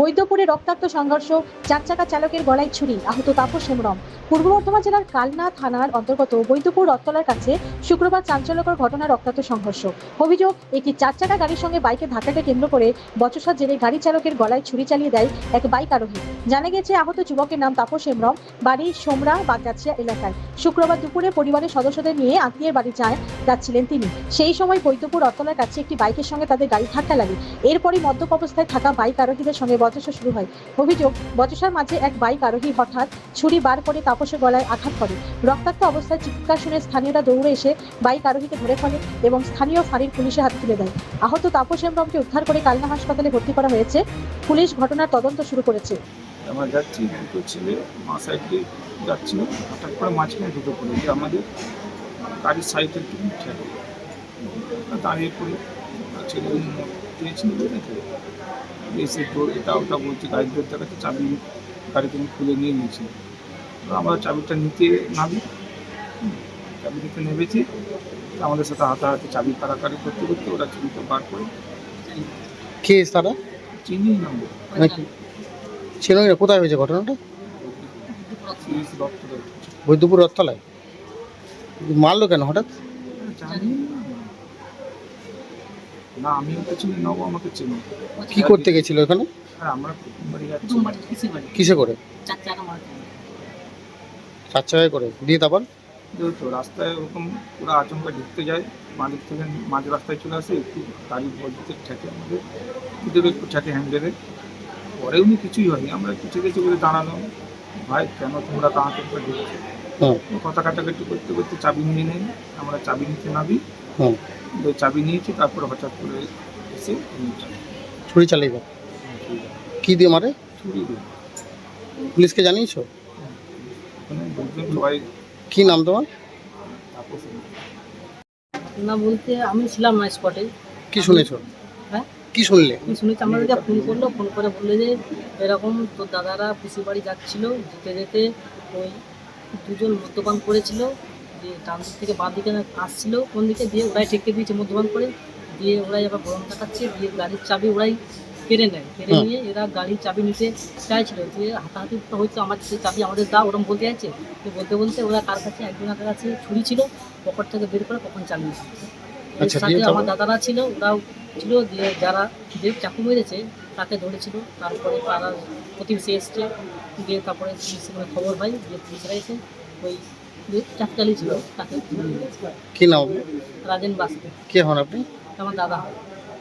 বৈদ্যপুরে রক্তাক্ত সংঘর্ষ, চার চাকা চালকের গলায় ছুরি, আহত তাপস হেমরম পূর্ব বর্ধমান জেলার কালনা থানার অন্তর্গত বৈদ্যপুর রথতলার কাছে শুক্রবার চাঞ্চল্যকর ঘটনা, রক্তাক্ত সংঘর্ষ। অভিযোগ, একটি চার চাকা গাড়ির সঙ্গে বাইকের ধাক্কাকে কেন্দ্র করে বচসার জেরে গাড়ি চালকের গলায় ছুরি চালিয়ে দেয় এক বাইক আরোহী। জানা গেছে আহত যুবকের নাম তাপস হেমরম বাড়ি সোমরা বাগগাছিয়া এলাকায়। শুক্রবার দুপুরে পরিবারের সদস্যদের নিয়ে আত্মীয়ের বাড়ি যায়, যাচ্ছিলেন তিনি। সেই সময় বৈদ্যপুর রথতলার কাছে একটি বাইকের সঙ্গে তাদের গাড়ি ধাক্কা লাগে। এরপরই মদ্যপ অবস্থায় থাকা বাইক আরোহীদের সঙ্গে বচসা শুরু হয়। অভিযোগ, বচসার মাঝে এক বাইক আরোহী হঠাৎ ছুরি বার করে তাপসের গলায় আঘাত করে। রক্তাক্ত অবস্থায় চিৎকার শুনে স্থানীয়রা দৌড়ে এসে বাইক আরোহীকে ধরে ফেলে এবং স্থানীয় ফাঁড়ির পুলিশের হাতে তুলে দেয়। আহত তাপস হেমব্রমকে উদ্ধার করে কালনা হাসপাতালে ভর্তি করা হয়েছে। পুলিশ ঘটনার তদন্ত শুরু করেছে। আমরা যাচ্ছি দুটো ছেলে, মা সাইডে যাচ্ছিল। হঠাৎ করে মাঝখানে পড়ে যে আমাদের গাড়ির সাইডের দিকে ঠেকে দাঁড়িয়ে পড়ি। ছেলে দিয়েছিল এসে তো এটা ওটা বলছে গাড়ি ধরতে গেছে চাবি গাড়ি তুমি খুলে নিয়ে নিয়েছিল তো আমরা চাবিটা নিতে নামি চাবি নিতে নেমেছি। আমাদের সাথে হাতাহাতি চাবি কারাকারি করতে করতে ওরা চাবিটা বার করে কে তারা? চিনি নামবো নাকি ছিল না কোথায় হয়েছে ঘটনাটা? বৈদ্যপুর রথতলায়? মারলো কেন হঠাৎ? জানি না। না আমি ওকে চিনি না ও আমাকে চিনি। কি করতে গেছিল এখানে আর আমরা বাড়ি যাচ্ছি কিসে করে? চার চাকায় করে। দিয়ে তারপর? যেহেতু রাস্তায় ওরকম পুরো আচমকা ঢুকতে যায়। মাঝের থেকে মাঝ রাস্তায় চলে আসে একটু গাড়ি বলতে ঠেকে আমাদের। ভিতরে একটু ঠেকে হ্যান্ডেলে পরে উনি কিছুই হয়নি। আমরা একটু ঠিক আছে বলে দাঁড়ালাম। ভাই কেন তোমরা করে ঢুকছো? কথা কাটাকাটি করতে করতে চাবি নিয়ে নেই আমরা চাবি নিতে নাবি চাবি নিয়েছি তারপর হঠাৎ করে এসে ছুরি চালিয়ে দাও কি দিয়ে মারে? ছুরি দিয়ে। পুলিশকে জানিয়েছো? ওখানে সবাই কি নাম তোমার? না বলতে আমি ছিলাম না স্পটে। কি শুনেছো? হ্যাঁ? কি শুনলে? আমি শুনেছি? আমাদের যা ফোন করল ফোন করে বলল যে এরকম তোর দাদারা পিসি বাড়ি যাচ্ছিল যেতে যেতে ওই দুজন মদ্যপান করেছিল। দিয়ে ডান দিক থেকে বাঁ দিকে আসছিল কোন দিকে? দিয়ে ওরাই ঠেকে দিয়েছে মদ্যপান করে। দিয়ে ওরাই আবার গরম কাটাচ্ছে দিয়ে গাড়ির চাবি ওরাই কেড়ে নেয়। কেড়ে নিয়ে এরা গাড়ির চাবি নিতে চাইছিল। যে হাতাহাতি তো হয়েছে আমার সেই চাবি আমাদের দা ওরকম বলতে যাচ্ছে তো বলতে বলতে ওরা কার কাছে? একজনের কাছে ছুরি ছিল পকেট থেকে বের করে কখন চালিয়েছে এর আচ্ছা, সাথে আমার দাদারা ছিল ওরাও ছিল দিয়ে যারা যে চাকু মেরেছে তাকে ধরেছিল। তারপরে পাড়ার প্রতিবেশী এসছে দিয়ে তারপরে খবর পাই দিয়ে পুলিশরা এসে ওই যে চাকু চালিয়েছিল তাকে। কি নাম? রাজেন বাস্কে কে হন আপনি আমার দাদা হয়